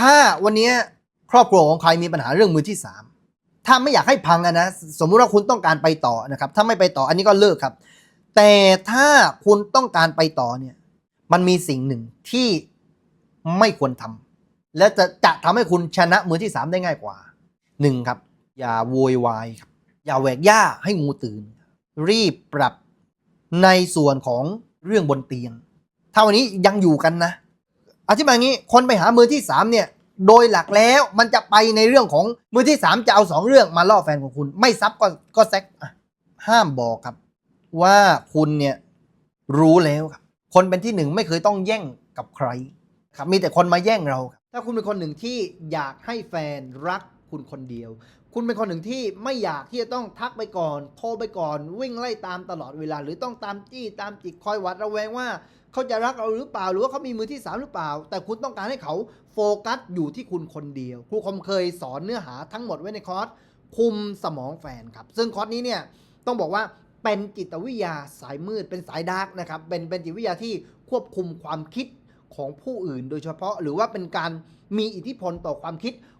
ถ้าวันนี้ครอบครัวของใครมีปัญหาเรื่องมือที่สามถ้าไม่อยากให้พังนะสมมุติว่าคุณต้องการไปต่อนะครับ ถ้าไม่ไปต่ออันนี้ก็เลิกครับ แต่ถ้าคุณต้องการไปต่อเนี่ย มันมีสิ่งหนึ่งที่ไม่ควรทำและจะจะทำให้คุณชนะมือที่สามได้ง่ายกว่าหนึ่งครับ อย่าโวยวายครับ อย่าแหวกหญ้าให้งูตื่น รีบปรับในส่วนของเรื่องบนเตียง ถ้าวันนี้ยังอยู่กันนะ อธิบายงี้คนไปหามือที่สามเนี่ยโดยหลักแล้วมันจะไปในเรื่องของมือที่สามจะเอาสองเรื่องมาล่อแฟนของคุณ ไม่ซับก็ก็แซกห้ามบอกครับ ว่าคุณเนี่ยรู้แล้วครับ คนเป็นที่หนึ่งไม่เคยต้องแย่งกับใคร ครับมีแต่คนมาแย่งเราครับถ้าคุณเป็นคนหนึ่งที่อยากให้แฟนรัก คุณคนเดียว คุณเป็นคนหนึ่งที่ไม่อยากที่จะต้องทักไปก่อน โทรไปก่อน วิ่งไล่ตามตลอดเวลา หรือต้องตามจี้ตามจิกคอยหวัดระแวงว่า เขาจะรักเราหรือเปล่า หรือว่าเขามีมือที่สามหรือเปล่า แต่คุณต้องการให้เขาโฟกัสอยู่ที่คุณคนเดียว ครูคมเคยสอนเนื้อหาทั้งหมดไว้ในคอร์สคุมสมองแฟนครับ ซึ่งคอร์สนี้เนี่ยต้องบอกว่าเป็นจิตวิทยาสายมืดเป็นสายดาร์กนะครับเป็นเป็นจิตวิทยาที่ควบคุมความคิดของผู้อื่นโดยเฉพาะหรือว่าเป็นการมีอิทธิพลต่อความคิด